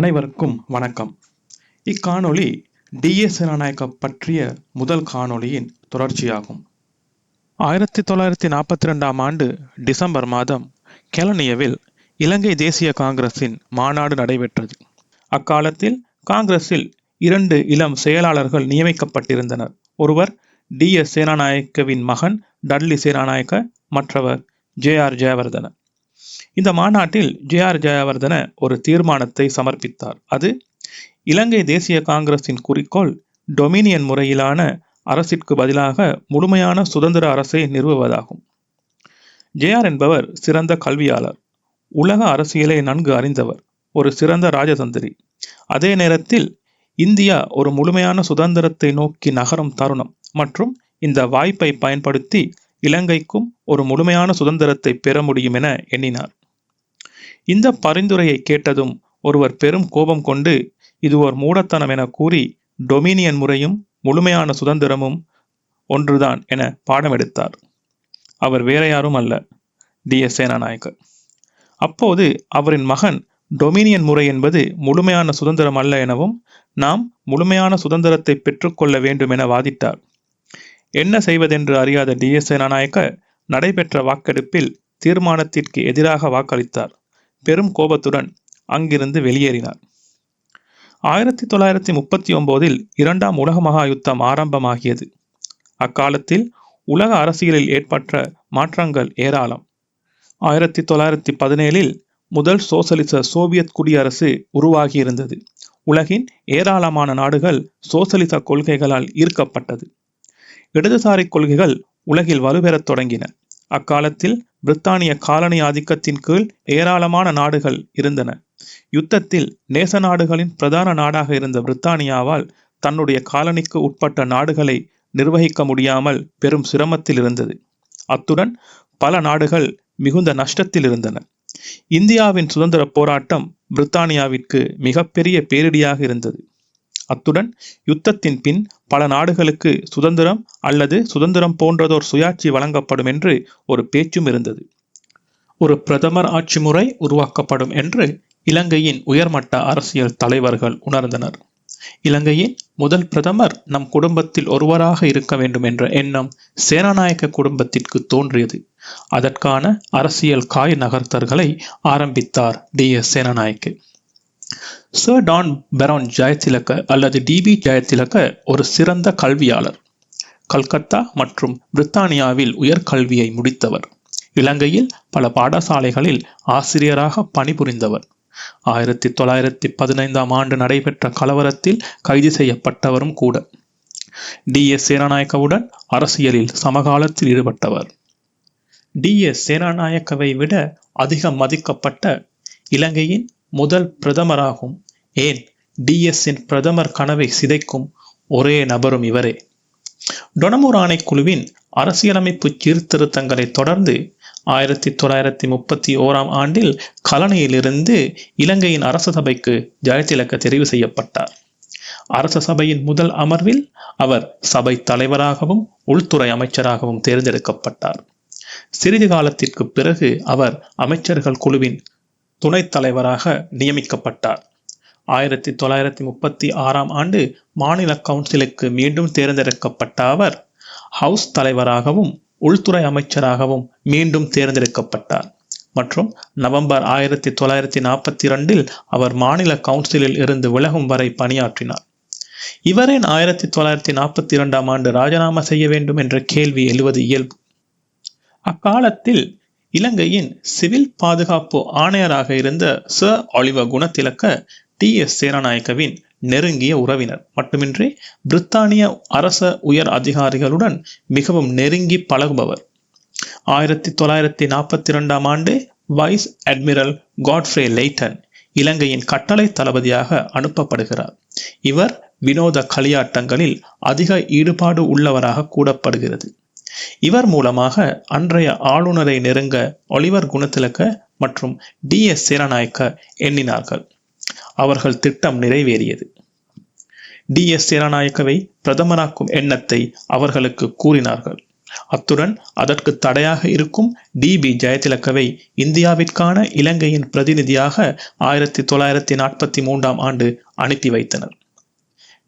அனைவருக்கும் வணக்கம். இக்காணொளி டிஎஸ் சேனாநாயக்க பற்றிய முதல் காணொளியின் தொடர்ச்சியாகும். ஆயிரத்தி தொள்ளாயிரத்தி நாற்பத்தி ரெண்டாம் ஆண்டு டிசம்பர் மாதம் கெலனியவில் இலங்கை தேசிய காங்கிரசின் மாநாடு நடைபெற்றது. அக்காலத்தில் காங்கிரஸில் இரண்டு இளம் செயலாளர்கள் நியமிக்கப்பட்டிருந்தனர். ஒருவர் டி எஸ் சேனாநாயக்கவின் மகன் டட்லி சேனாநாயக்க மற்றவர் ஜே ஆர் ஜெயவர்தன இந்த மாநாட்டில் ஜே ஆர் ஜெயவர்தன ஒரு தீர்மானத்தை சமர்ப்பித்தார். அது இலங்கை தேசிய காங்கிரசின் குறிக்கோள் டொமினியன் முறையிலான அரசிற்கு பதிலாக முழுமையான சுதந்திர அரசை நிறுவுவதாகும். ஜேஆர் என்பவர் சிறந்த கல்வியாளர் உலக அரசியலை நன்கு அறிந்தவர் ஒரு சிறந்த ராஜதந்திரி. அதே நேரத்தில் இந்தியா ஒரு முழுமையான சுதந்திரத்தை நோக்கி நகரும் தருணம் மற்றும் இந்த வாய்ப்பை பயன்படுத்தி இலங்கைக்கும் ஒரு முழுமையான சுதந்திரத்தை பெற முடியும் என எண்ணினார். இந்த பரிந்துரையை கேட்டதும் ஒருவர் பெரும் கோபம் கொண்டு இது ஒரு மூடத்தனம் என கூறி டொமினியன் முறையும் முழுமையான சுதந்திரமும் ஒன்றுதான் என பாடம் எடுத்தார் அவர் வேற யாரும் அல்ல டி. எஸ். சேனாநாயக்கர் அப்போது அவரின் மகன் டொமினியன் முறை என்பது முழுமையான சுதந்திரம் அல்ல எனவும் நாம் முழுமையான சுதந்திரத்தை பெற்றுக்கொள்ள வேண்டும் என வாதிட்டார். என்ன செய்வதென்று அறியாத டி எஸ் சேனாநாயக்க நடைபெற்ற வாக்கெடுப்பில் தீர்மானத்திற்கு எதிராக வாக்களித்தார். பெரும் கோபத்துடன் அங்கிருந்து வெளியேறினார். ஆயிரத்தி தொள்ளாயிரத்தி முப்பத்தி ஒன்பதில் இரண்டாம் உலக மகா யுத்தம் ஆரம்பமாகியது. அக்காலத்தில் உலக அரசியலில் ஏற்பட்ட மாற்றங்கள் ஏராளம். ஆயிரத்தி தொள்ளாயிரத்தி பதினேழில் முதல் சோசலிச சோவியத் குடியரசு உருவாகியிருந்தது. உலகின் ஏராளமான நாடுகள் சோசலிச கொள்கைகளால் ஈர்க்கப்பட்டது. இடதுசாரி கொள்கைகள் உலகில் வலுப்பெறத் தொடங்கின. அக்காலத்தில் பிரித்தானிய காலனி ஆதிக்கத்தின் கீழ் ஏராளமான நாடுகள் இருந்தன. யுத்தத்தில் நேச நாடுகளின் பிரதான நாடாக இருந்த பிரித்தானியாவால் தன்னுடைய காலனிக்கு உட்பட்ட நாடுகளை நிர்வகிக்க முடியாமல் பெரும் சிரமத்தில் இருந்தது. அத்துடன் பல நாடுகள் மிகுந்த நஷ்டத்தில் இருந்தன. இந்தியாவின் சுதந்திர போராட்டம் பிரித்தானியாவிற்கு மிகப்பெரிய பேரிடியாக இருந்தது. அத்துடன் யுத்தத்தின் பின் பல நாடுகளுக்கு சுதந்திரம் அல்லது சுதந்திரம் போன்றதோர் சுயாட்சி வழங்கப்படும் என்று ஒரு பேச்சும் இருந்தது. ஒரு பிரதமர் ஆட்சி முறை உருவாக்கப்படும் என்று இலங்கையின் உயர்மட்ட அரசியல் தலைவர்கள் உணர்ந்தனர். இலங்கையின் முதல் பிரதமர் நம் குடும்பத்தில் ஒருவராக இருக்க வேண்டும் என்ற எண்ணம் சேனாநாயக்க குடும்பத்திற்கு தோன்றியது. அதற்கான அரசியல் காய் நகர்த்தல்களை ஆரம்பித்தார் D S Senanayake. Sir Don Baron Jayatilaka அல்லது டிபி ஜெயதிலக ஒரு சிறந்த கல்வியாளர். கல்கத்தா மற்றும் பிரித்தானியாவில் உயர்கல்வியை முடித்தவர். இலங்கையில் பல பாடசாலைகளில் ஆசிரியராக பணிபுரிந்தவர். ஆயிரத்தி தொள்ளாயிரத்தி பதினைந்தாம் ஆண்டு நடைபெற்ற கலவரத்தில் கைது செய்யப்பட்டவரும் கூட. டி எஸ் சேனாநாயக்கவுடன் அரசியலில் சமகாலத்தில் ஈடுபட்டவர். டி எஸ் சேனாநாயக்கவை விட அதிகம் மதிக்கப்பட்ட இலங்கையின் முதல் பிரதமராகும். ஏன்? டிஎஸ்ஸின் பிரதமர் கனவை சிதைக்கும் ஒரே நபரும் இவரே. டொனமூர் ஆணைக்குழுவின் அரசியலமைப்பு சீர்திருத்தங்களை தொடர்ந்து ஆயிரத்தி தொள்ளாயிரத்தி முப்பத்தி ஓராம் ஆண்டில் கலனையிலிருந்து இலங்கையின் அரச சபைக்கு ஜெயதிலக தெரிவு செய்யப்பட்டார். அரச சபையின் முதல் அமர்வில் அவர் சபை தலைவராகவும் உள்துறை அமைச்சராகவும் தேர்ந்தெடுக்கப்பட்டார். சிறிது காலத்திற்கு பிறகு அவர் அமைச்சர்கள் குழுவின் துணைத் தலைவராக நியமிக்கப்பட்டார். ஆயிரத்தி தொள்ளாயிரத்தி முப்பத்தி ஆறாம் ஆண்டு மாநில கவுன்சிலுக்கு மீண்டும் தேர்ந்தெடுக்கப்பட்ட அவர் ஹவுஸ் தலைவராகவும் உள்துறை அமைச்சராகவும் மீண்டும் தேர்ந்தெடுக்கப்பட்டார். மற்றும் நவம்பர் ஆயிரத்தி தொள்ளாயிரத்தி நாற்பத்தி இரண்டில் அவர் மாநில கவுன்சிலில் இருந்து விலகும் வரை பணியாற்றினார். இவரின் ஆயிரத்தி தொள்ளாயிரத்தி நாற்பத்தி இரண்டாம் ஆண்டு ராஜினாமா செய்ய வேண்டும் என்ற கேள்வி எழுவது இயல்பு. அக்காலத்தில் இலங்கையின் சிவில் பாதுகாப்பு ஆணையராக இருந்த ச ஆலிவ குணத்திலக்க டி எஸ் சேரநாயக்கவின் நெருங்கிய உறவினர். மட்டுமின்றி பிரித்தானிய அரச உயர் அதிகாரிகளுடன் மிகவும் நெருங்கி பழகுபவர். ஆயிரத்தி தொள்ளாயிரத்தி நாற்பத்தி இரண்டாம் ஆண்டு வைஸ் அட்மிரல் காட்ஃப்ரே லெய்டன் இலங்கையின் கட்டளை தளபதியாக அனுப்பப்படுகிறார். இவர் வினோத களியாட்டங்களில் அதிக ஈடுபாடு உள்ளவராக கூடப்படுகிறது இவர் மூலமாக அன்றைய ஆளுநரை நெருங்க ஒலிவர் குணத்திலக்க மற்றும் டி எஸ் சேனாநாயக்க எண்ணினார்கள். அவர்கள் திட்டம் நிறைவேறியது. டி எஸ் சேனாநாயக்கவை பிரதமராக்கும் எண்ணத்தை அவர்களுக்கு கூறினார்கள். அத்துடன் அதற்கு தடையாக இருக்கும் டி பி ஜெயதிலக்கவை இந்தியாவிற்கான இலங்கையின் பிரதிநிதியாக ஆயிரத்தி தொள்ளாயிரத்தி நாற்பத்தி மூன்றாம் ஆண்டு அனுப்பி வைத்தனர்.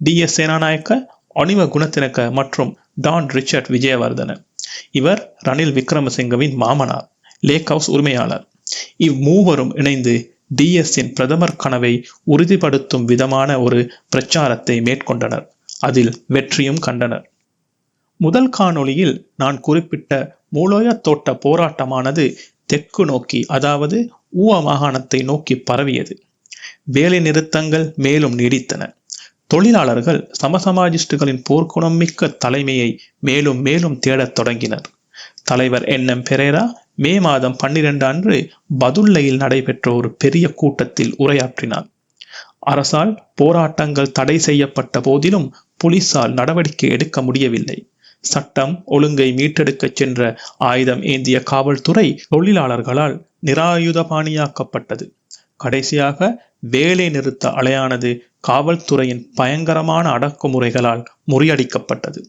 டி எஸ் சேனாநாயக்க அணிவ குணத்தினக்க மற்றும் டான் ரிச்சர்ட் விஜயவர்தன இவர் ரணில் விக்ரமசிங்கவின் மாமனார் லேக் ஹவுஸ் உரிமையாளர். இம்மூவரும் இணைந்து டிஎஸ்ஸின் பிரதமர் கனவை உறுதிப்படுத்தும் விதமான ஒரு பிரச்சாரத்தை மேற்கொண்டனர். அதில் வெற்றியும் கண்டனர். முதல் காணொளியில் நான் குறிப்பிட்ட மூலோய தோட்ட போராட்டமானது தெற்கு நோக்கி அதாவது ஊவ மாகாணத்தை நோக்கி பரவியது. வேலை நிறுத்தங்கள் மேலும் நீடித்தன. தொழிலாளர்கள் சமசமாஜிஸ்டுகளின் போர்க்குணம் மிக்க தலைமையை மேலும் மேலும் தேடத் தொடங்கினர். தலைவர் என். எம். பெரேரா மே மாதம் பன்னிரண்டு அன்று பதுல்லையில் நடைபெற்ற ஒரு பெரிய கூட்டத்தில் உரையாற்றினார். அரசால் போராட்டங்கள் தடை செய்யப்பட்ட போதிலும் போலீசால் நடவடிக்கை எடுக்க முடியவில்லை. சட்டம் ஒழுங்கை மீட்டெடுக்கச் சென்ற ஆயுதம் ஏந்திய காவல்துறை தொழிலாளர்களால் நிராயுதபாணியாக்கப்பட்டது. கடைசியாக வேலை நிறுத்த அலையானது காவல்துறையின் பயங்கரமான அடக்குமுறைகளால் முறியடிக்கப்பட்டது.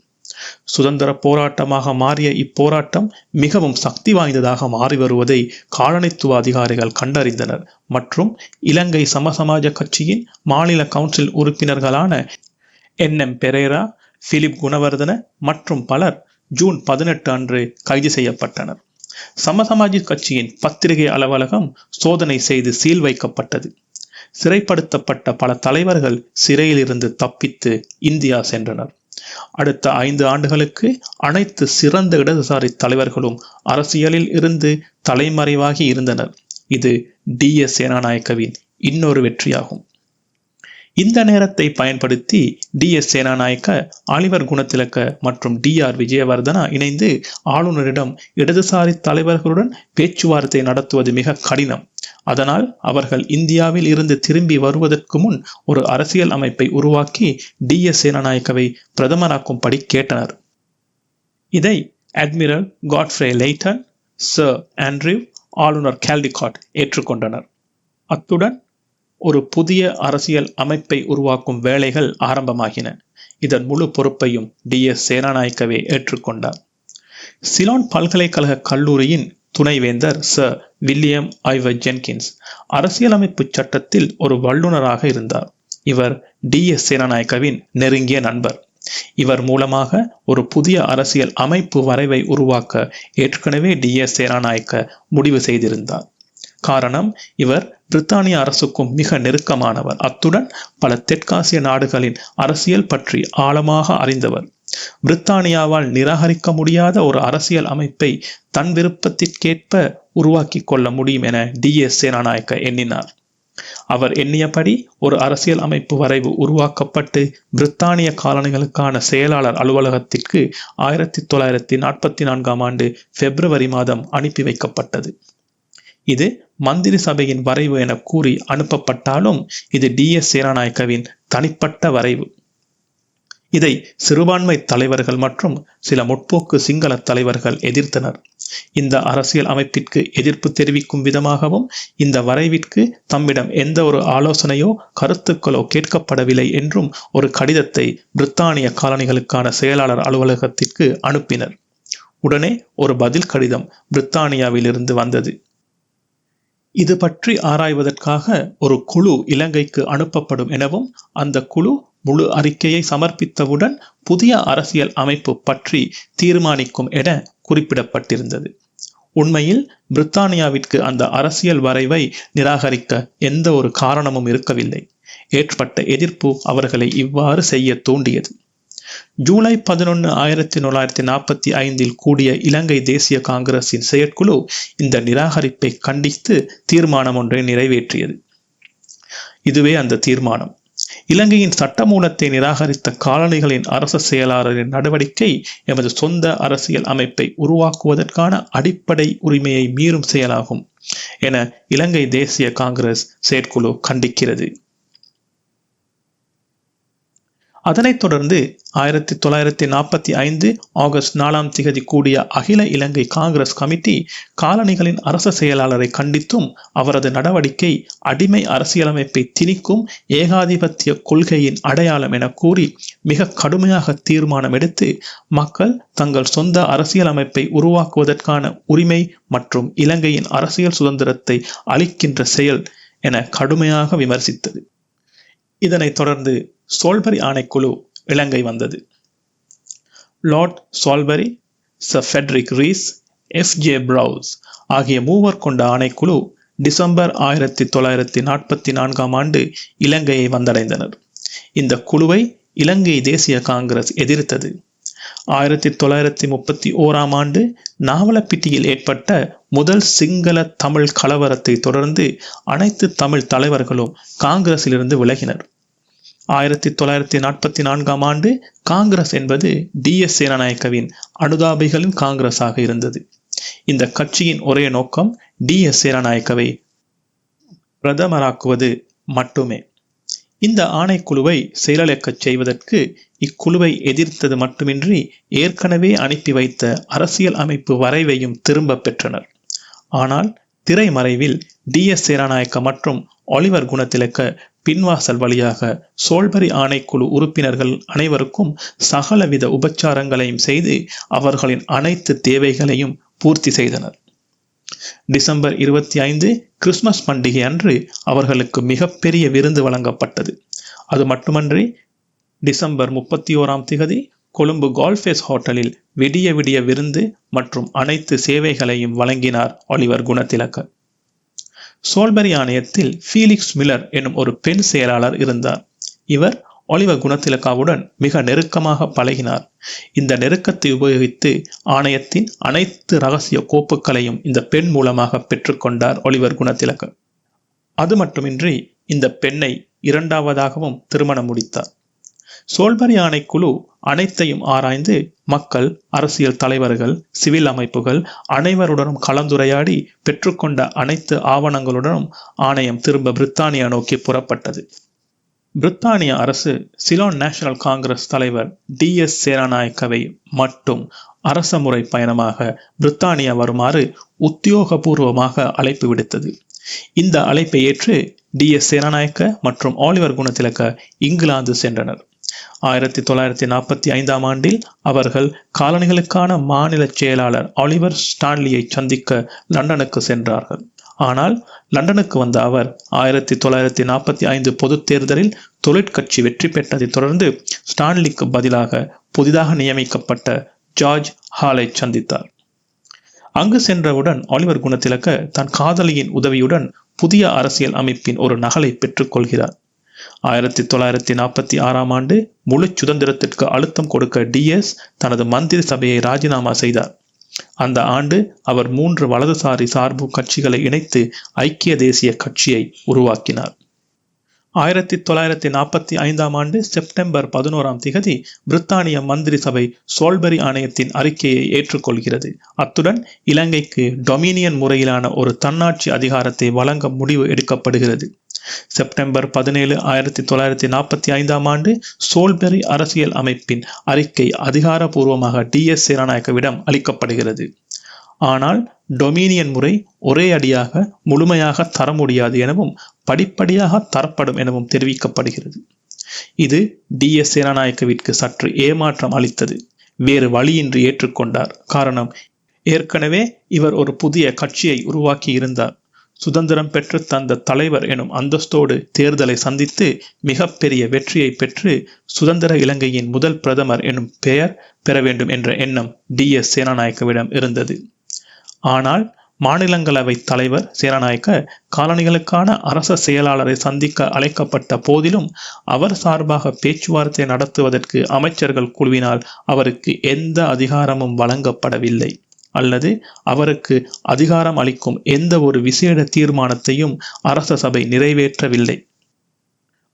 சுதந்திர போராட்டமாக மாறிய இப்போராட்டம் மிகவும் சக்தி வாய்ந்ததாக மாறி வருவதை காலனித்துவ அதிகாரிகள் கண்டறிந்தனர். மற்றும் இலங்கை சமசமாஜ கட்சியின் மாநில கவுன்சில் உறுப்பினர்களான N. M. Perera Philip Gunawardena மற்றும் பலர் ஜூன் பதினெட்டு அன்று கைது செய்யப்பட்டனர். சமசமாஜி கட்சியின் பத்திரிகை அலுவலகம் சோதனை செய்து சீல் வைக்கப்பட்டது. சிறைப்படுத்தப்பட்ட பல தலைவர்கள் சிறையிலிருந்து தப்பித்து இந்தியா சென்றனர். அடுத்த ஐந்து ஆண்டுகளுக்கு அனைத்து சிறந்த இடதுசாரி தலைவர்களும் அரசியலில் இருந்து தலைமறைவாகி இருந்தனர். இது டி எஸ் சேனாநாயக்கவின் இன்னொரு வெற்றியாகும். இந்த நேரத்தை பயன்படுத்தி D S Senanayake Oliver Goonetilleke மற்றும் டி ஆர் விஜயவர்தனா இணைந்து ஆளுநரிடம் இடதுசாரி தலைவர்களுடன் பேச்சுவார்த்தை நடத்துவது மிக கடினம். அதனால் அவர்கள் இந்தியாவில் இருந்து திரும்பி வருவதற்கு முன் ஒரு அரசியல் அமைப்பை உருவாக்கி டி எஸ் சேனாநாயக்கவை பிரதமராக்கும்படி கேட்டனர். இதை admiral Godfrey Layton sir Andrew ஆளுநர் கேல்டிகாட் ஏற்றுக்கொண்டனர். அத்துடன் ஒரு புதிய அரசியல் அமைப்பை உருவாக்கும் வேலைகள் ஆரம்பமாகின. இதன் முழு பொறுப்பையும் டி. எஸ். சேனாநாயக்கவே ஏற்றுக்கொண்டார். சிலான் பல்கலைக்கழக கல்லூரியின் துணைவேந்தர் சர் வில்லியம் ஐவர் ஜென்கின்ஸ் அரசியலமைப்பு சட்டத்தில் ஒரு வல்லுநராக இருந்தார். இவர் டி. எஸ். சேனாநாயக்கவின் நெருங்கிய நண்பர். இவர் மூலமாக ஒரு புதிய அரசியல் அமைப்பு வரைவை உருவாக்க ஏற்கனவே டி. எஸ். சேனாநாயக்க முடிவு செய்திருந்தார். காரணம் இவர் பிரித்தானிய அரசுக்கும் மிக நெருக்கமானவர். அத்துடன் பல தெற்காசிய நாடுகளின் அரசியல் பற்றி ஆழமாக அறிந்தவர். பிரித்தானியாவால் நிராகரிக்க முடியாத ஒரு அரசியல் அமைப்பை தன் விருப்பத்திற்கேற்ப உருவாக்கி கொள்ள முடியும் என டி. எஸ் சேனாநாயக்க எண்ணினார். அவர் எண்ணியபடி ஒரு அரசியல் அமைப்பு வரைவு உருவாக்கப்பட்டு பிரித்தானிய காலனிகளுக்கான செயலாளர் அலுவலகத்திற்கு ஆயிரத்தி தொள்ளாயிரத்தி நாற்பத்தி நான்காம் ஆண்டு பிப்ரவரி மாதம் அனுப்பி வைக்கப்பட்டது. இது மந்திரி சபையின் வரைவு என கூறி அனுப்பப்பட்டாலும் இது டி. எஸ். சேனாநாயக்கவின் தனிப்பட்ட வரைவு. இதை சிறுபான்மை தலைவர்கள் மற்றும் சில முற்போக்கு சிங்கள தலைவர்கள் எதிர்த்தனர். இந்த அரசியல் அமைப்பிற்கு எதிர்ப்பு தெரிவிக்கும் விதமாகவும் இந்த வரைவிற்கு தம்மிடம் எந்த ஒரு ஆலோசனையோ கருத்துக்களோ கேட்கப்படவில்லை என்றும் ஒரு கடிதத்தை பிரித்தானிய காலனிகளுக்கான செயலாளர் அலுவலகத்திற்கு அனுப்பினர். உடனே ஒரு பதில் கடிதம் பிரித்தானியாவிலிருந்து வந்தது. இது பற்றி ஆராய்வதற்காக ஒரு குழு இலங்கைக்கு அனுப்பப்படும் எனவும் அந்த குழு முழு அறிக்கையை சமர்ப்பித்தவுடன் புதிய அரசியல் அமைப்பு பற்றி தீர்மானிக்கும் என குறிப்பிடப்பட்டிருந்தது. உண்மையில் பிரித்தானியாவிற்கு அந்த அரசியல் வரைவை நிராகரிக்க எந்த ஒரு காரணமும் இருக்கவில்லை. ஏற்பட்ட எதிர்ப்பு அவர்களை இவ்வாறு செய்ய தூண்டியது. ஜூலை பதினொன்று ஆயிரத்தி தொள்ளாயிரத்தி நாற்பத்தி ஐந்தில் கூடிய இலங்கை தேசிய காங்கிரசின் செயற்குழு இந்த நிராகரிப்பை கண்டித்து தீர்மானம் ஒன்றை நிறைவேற்றியது. இதுவே அந்த தீர்மானம். இலங்கையின் சட்டமூலத்தை நிராகரித்த காலனிகளின் அரச செயலாளரின் நடவடிக்கை எமது சொந்த அரசியல் அமைப்பை உருவாக்குவதற்கான அடிப்படை உரிமையை மீறும் செயலாகும் என இலங்கை தேசிய காங்கிரஸ் செயற்குழு கண்டிக்கிறது. அதனைத் தொடர்ந்து ஆயிரத்தி தொள்ளாயிரத்தி நாற்பத்தி ஐந்து ஆகஸ்ட் நாலாம் திகதி கூடிய அகில இலங்கை காங்கிரஸ் கமிட்டி காலனிகளின் அரச செயலாளரை கண்டித்தும் அவரது நடவடிக்கை அடிமை அரசியலமைப்பை திணிக்கும் ஏகாதிபத்திய கொள்கையின் அடையாளம் என கூறி மிக கடுமையாக தீர்மானம் எடுத்து மக்கள் தங்கள் சொந்த அரசியலமைப்பை உருவாக்குவதற்கான உரிமை மற்றும் இலங்கையின் அரசியல் சுதந்திரத்தை அளிக்கின்ற செயல் என கடுமையாக விமர்சித்தது. இதனைத் தொடர்ந்து சோல்பரி ஆணைக்குழு இலங்கை வந்தது. Lord Soulbury sir Frederick Rees F. J. Burrows ஆகிய மூவர் கொண்ட ஆணைக்குழு டிசம்பர் ஆயிரத்தி தொள்ளாயிரத்தி நாற்பத்தி நான்காம் ஆண்டு இலங்கையை வந்தடைந்தனர். இந்த குழுவை இலங்கை தேசிய காங்கிரஸ் எதிர்த்தது. ஆயிரத்தி தொள்ளாயிரத்தி முப்பத்தி ஓராம் ஆண்டு நாவலப்பிட்டியில் ஏற்பட்ட முதல் சிங்கள தமிழ் கலவரத்தை தொடர்ந்து அனைத்து தமிழ் தலைவர்களும் காங்கிரசிலிருந்து விலகினர். ஆயிரத்தி தொள்ளாயிரத்தி நாற்பத்தி நான்காம் ஆண்டு காங்கிரஸ் என்பது டி எஸ் சேனநாயக்கவின் அனுதாபிகளின் காங்கிரஸாக இருந்தது. இந்த கட்சியின் ஒரே நோக்கம் டி எஸ் சேனநாயக்கவை பிரதமராக்குவது மட்டுமே. இந்த ஆணைக்குழுவை செயலிழக்கச் செய்வதற்கு இக்குழுவை எதிர்த்தது மட்டுமின்றி ஏற்கனவே அனுப்பி வைத்த அரசியல் அமைப்பு வரைவையும் திரும்ப பெற்றனர். ஆனால் திரைமறைவில் டி எஸ் சேராநாயக்க மற்றும் ஒலிவர் குணத்திலக்க பின்வாசல் வழியாக சோல்பரி ஆணைக்குழு உறுப்பினர்கள் அனைவருக்கும் சகலவித உபச்சாரங்களையும் செய்து அவர்களின் அனைத்து தேவைகளையும் பூர்த்தி செய்தனர். டிசம்பர் இருபத்தி ஐந்து கிறிஸ்துமஸ் பண்டிகை அன்று அவர்களுக்கு மிகப்பெரிய விருந்து வழங்கப்பட்டது. அது மட்டுமன்றி டிசம்பர் முப்பத்தி ஓராம் திகதி கொழும்பு கால்ஃபேஸ் ஹோட்டலில் விடிய விடிய விருந்து மற்றும் அனைத்து சேவைகளையும் வழங்கினார் ஒலிவர் குணத்திலக்க சோல்பரி ஆணையத்தில் ஃபீலிக்ஸ் மில்லர் எனும் ஒரு பெண் செயலாளர் இருந்தார். இவர் ஒளிவ குணத்திலக்காவுடன் மிக நெருக்கமாக பழகினார். இந்த நெருக்கத்தை உபயோகித்து ஆணையத்தின் அனைத்து ரகசிய கோப்புகளையும் இந்த பெண் மூலமாக பெற்றுக்கொண்டார் ஒளிவர் குணத்திலக்க. அது மட்டுமின்றி இந்த பெண்ணை இரண்டாவதாகவும் திருமணம் முடித்தார். சோல்பரி ஆணைக்குழு அனைத்தையும் ஆராய்ந்து மக்கள் அரசியல் தலைவர்கள் சிவில் அமைப்புகள் அனைவருடனும் கலந்துரையாடி பெற்றுக்கொண்ட அனைத்து ஆவணங்களுடனும் ஆணையம் திரும்ப பிரித்தானியா நோக்கி புறப்பட்டது. பிரித்தானிய அரசு சிலோன் நேஷனல் காங்கிரஸ் தலைவர் டி எஸ் சேனாநாயக்கவை மட்டும் அரச முறை பயணமாக பிரித்தானியா வருமாறு உத்தியோகபூர்வமாக அழைப்பு விடுத்தது. இந்த அழைப்பை ஏற்று டி எஸ் சேனாநாயக்க மற்றும் ஆலிவர் குணத்திலக்க இங்கிலாந்து சென்றனர். ஆயிரத்தி தொள்ளாயிரத்தி நாற்பத்தி ஐந்தாம் ஆண்டில் அவர்கள் காலனிகளுக்கான மாநில செயலாளர் ஆலிவர் ஸ்டான்லியை சந்திக்க லண்டனுக்கு சென்றார்கள். ஆனால் லண்டனுக்கு வந்த அவர் ஆயிரத்தி தொள்ளாயிரத்தி நாற்பத்தி ஐந்து பொதுத் தேர்தலில் தொழிற்கட்சி வெற்றி பெற்றதைத் தொடர்ந்து ஸ்டான்லிக்கு பதிலாக புதிதாக நியமிக்கப்பட்ட ஜார்ஜ் ஹாலை சந்தித்தார். அங்கு சென்றவுடன் ஆலிவர் குணத்திலக்க தன் காதலியின் உதவியுடன் புதிய அரசியல் அமைப்பின் ஒரு நகலை பெற்றுக்கொள்கிறார். ஆயிரத்தி தொள்ளாயிரத்தி நாற்பத்தி ஆறாம் ஆண்டு முழு சுதந்திரத்திற்கு அழுத்தம் கொடுக்க டிஎஸ் தனது மந்திரி சபையை ராஜினாமா செய்தார். அந்த ஆண்டு அவர் மூன்று வலதுசாரி சார்பு கட்சிகளை இணைத்து ஐக்கிய தேசிய கட்சியை உருவாக்கினார். ஆயிரத்தி தொள்ளாயிரத்தி நாற்பத்தி ஐந்தாம் ஆண்டு செப்டம்பர் பதினோராம் திகதி பிரித்தானிய மந்திரி சபை சோல்பரி ஆணையத்தின் அறிக்கையை ஏற்றுக்கொள்கிறது. அத்துடன் இலங்கைக்கு டொமினியன் முறையிலான ஒரு தன்னாட்சி அதிகாரத்தை வழங்க முடிவு எடுக்கப்படுகிறது. செப்டம்பர் பதினேழு ஆயிரத்தி தொள்ளாயிரத்தி நாற்பத்தி ஐந்தாம் ஆண்டு சோல்பெரி அரசியல் அமைப்பின் அறிக்கை அதிகாரபூர்வமாக டி எஸ் சேனாநாயக்கவிடம் அளிக்கப்படுகிறது. ஆனால் டொமினியன் முறை ஒரே அடியாக முழுமையாக தர முடியாது எனவும் படிப்படியாக தரப்படும் எனவும் தெரிவிக்கப்படுகிறது. இது டி எஸ் சேனாநாயக்கவிற்கு சற்று ஏமாற்றம் அளித்தது. வேறு வழியின்றி ஏற்றுக்கொண்டார். காரணம் ஏற்கனவே இவர் ஒரு புதிய கட்சியை உருவாக்கி இருந்தார். சுதந்திரம் பெற்று தந்த தலைவர் எனும் அந்தஸ்தோடு தேர்தலை சந்தித்து மிகப்பெரிய வெற்றியை பெற்று சுதந்திர இலங்கையின் முதல் பிரதமர் எனும் பெயர் பெற வேண்டும் என்ற எண்ணம் டி எஸ் சேனாநாயக்கவிடம் இருந்தது. ஆனால் மாநிலங்களவை தலைவர் சேரநாயக்க காலனிகளுக்கான அரச செயலாளரை சந்திக்க அழைக்கப்பட்ட போதிலும் அவர் சார்பாக பேச்சுவார்த்தை நடத்துவதற்கு அமைச்சர்கள் குழுவினால் அவருக்கு எந்த அதிகாரமும் வழங்கப்படவில்லை. அல்லது அவருக்கு அதிகாரம் அளிக்கும் எந்த ஒரு விசேட தீர்மானத்தையும் அரச சபை நிறைவேற்றவில்லை.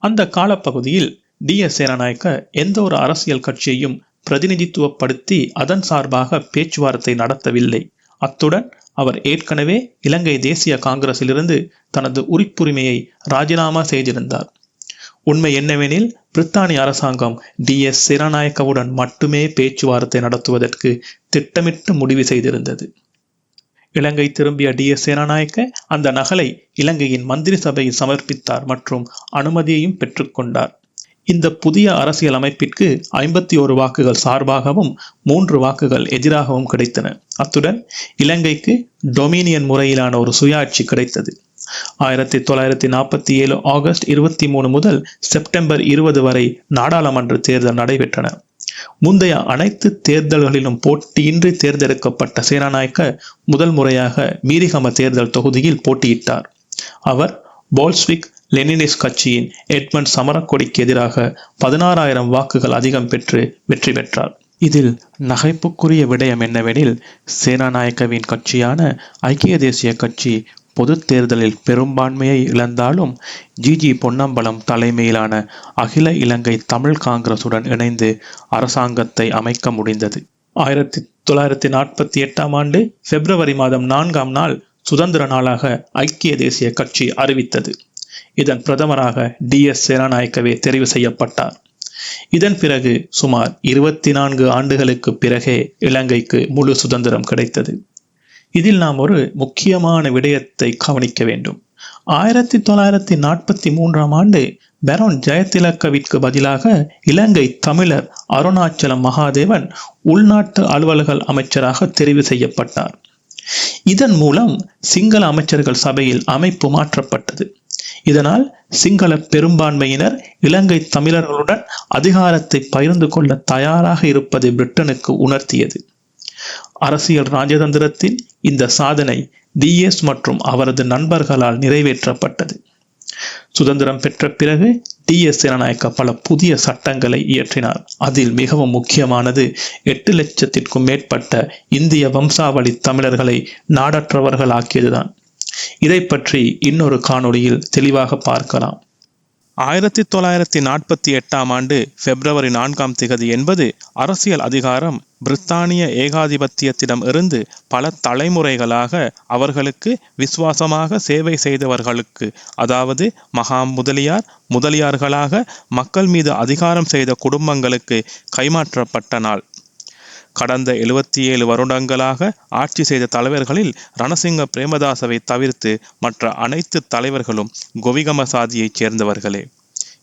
அந்த காலப்பகுதியில் டி. எஸ். சேனநாயக்க எந்த ஒரு அரசியல் கட்சியையும் பிரதிநிதித்துவப்படுத்தி அதன் சார்பாக பேச்சுவார்த்தை நடத்தவில்லை. அத்துடன் அவர் ஏற்கனவே இலங்கை தேசிய காங்கிரஸிலிருந்து தனது உரிப்புரிமையை ராஜினாமா செய்திருந்தார். உண்மை என்னவெனில் பிரித்தானிய அரசாங்கம் டி. எஸ். சிராநாயக்கவுடன் மட்டுமே பேச்சுவார்த்தை நடத்துவதற்கு திட்டமிட்டு முடிவு செய்திருந்தது. இலங்கை திரும்பிய டி. எஸ். சேனாநாயக்க அந்த நகலை இலங்கையின் மந்திரி சபையில் சமர்ப்பித்தார் மற்றும் அனுமதியையும் பெற்றுக்கொண்டார் இந்த புதிய அரசியல் அமைப்பிற்கு ஐம்பத்தி ஒரு வாக்குகள் சார்பாகவும் மூன்று வாக்குகள் எதிராகவும் கிடைத்தன. அத்துடன் இலங்கைக்கு டொமினியன் முறையிலான ஒரு சுயாட்சி கிடைத்தது. ஆயிரத்தி தொள்ளாயிரத்தி நாற்பத்தி ஏழு ஆகஸ்ட் இருபத்தி மூணு முதல் செப்டம்பர் இருபது வரை நாடாளுமன்ற தேர்தல் நடைபெற்றன. முந்தைய அனைத்து தேர்தல்களிலும் போட்டியின்றி தேர்ந்தெடுக்கப்பட்ட சேனாநாயக்க முதல் முறையாக மீரிகம தேர்தல் தொகுதியில் போட்டியிட்டார். அவர் போல்ஸ்விக் லெனினிஸ் கட்சியின் எட்மண்ட் சமரக்கொடிக்கு எதிராக பதினாறாயிரம் வாக்குகள் அதிகம் பெற்று வெற்றி பெற்றார். இதில் நகைப்புக்குரிய விடயம் என்னவெனில் சேனாநாயக்கவின் கட்சியான ஐக்கிய தேசிய கட்சி பொது தேர்தலில் பெரும்பான்மையை இழந்தாலும் ஜிஜி பொன்னம்பலம் தலைமையிலான அகில இலங்கை தமிழ் காங்கிரசுடன் இணைந்து அரசாங்கத்தை அமைக்க முடிந்தது. ஆயிரத்தி தொள்ளாயிரத்தி நாற்பத்தி எட்டாம் ஆண்டு பிப்ரவரி மாதம் நான்காம் நாள் சுதந்திர நாளாக ஐக்கிய தேசிய கட்சி அறிவித்தது. இதன் பிரதமராக டி எஸ் சேனாநாயக்கவே தெரிவு செய்யப்பட்டார். இதன் பிறகு சுமார் இருபத்தி நான்கு ஆண்டுகளுக்கு பிறகே இலங்கைக்கு முழு சுதந்திரம் கிடைத்தது. இதில் நாம் ஒரு முக்கியமான விடயத்தை கவனிக்க வேண்டும். ஆயிரத்தி தொள்ளாயிரத்தி நாற்பத்தி மூன்றாம் ஆண்டு பெரோன் ஜெயதிலக்கவிற்கு பதிலாக இலங்கை தமிழர் அருணாச்சலம் மகாதேவன் உள்நாட்டு அலுவல்கள் அமைச்சராக தெரிவு செய்யப்பட்டார். இதன் மூலம் சிங்கள அமைச்சர்கள் சபையில் அமைப்பு மாற்றப்பட்டது. இதனால் சிங்கள பெரும்பான்மையினர் இலங்கை தமிழர்களுடன் அதிகாரத்தை பகிர்ந்து கொள்ள தயாராக இருப்பதை பிரிட்டனுக்கு உணர்த்தியது. அரசியல் ராஜதந்திரத்தின் இந்த சாதனை டிஎஸ் மற்றும் அவரது நண்பர்களால் நிறைவேற்றப்பட்டது. சுதந்திரம் பெற்ற பிறகு டி எஸ் ஜனநாயக்க பல புதிய சட்டங்களை இயற்றினார். அதில் மிகவும் முக்கியமானது எட்டு லட்சத்திற்கும் மேற்பட்ட இந்திய வம்சாவளி தமிழர்களை நாடற்றவர்களாக்கியதுதான். இதை பற்றி இன்னொரு காணொளியில் தெளிவாக பார்க்கலாம். ஆயிரத்தி தொள்ளாயிரத்தி நாற்பத்தி எட்டாம் ஆண்டு பிப்ரவரி நான்காம் திகதி என்பது அரசியல் அதிகாரம் பிரித்தானிய ஏகாதிபத்தியத்திடம் இருந்து பல தலைமுறைகளாக அவர்களுக்கு விசுவாசமாக சேவை செய்தவர்களுக்கு அதாவது மகா முதலியார் முதலியார்களாக மக்கள் மீது அதிகாரம் செய்த குடும்பங்களுக்கு கைமாற்றப்பட்ட நாள். கடந்த எழுபத்தி ஏழு வருடங்களாக ஆட்சி செய்த தலைவர்களில் ரணசிங்க பிரேமதாசவை தவிர்த்து மற்ற அனைத்து தலைவர்களும் கோவிகம சாதியைச் சேர்ந்தவர்களே.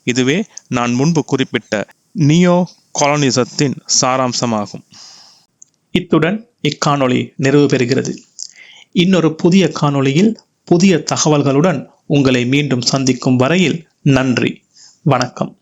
இதுவே நான் முன்பு குறிப்பிட்ட நியோ காலனிசத்தின் சாராம்சமாகும். இத்துடன் இக்காணொளி நிறைவு பெறுகிறது. இன்னொரு புதிய காணொளியில் புதிய தகவல்களுடன் உங்களை மீண்டும் சந்திக்கும் வரையில் நன்றி. வணக்கம்.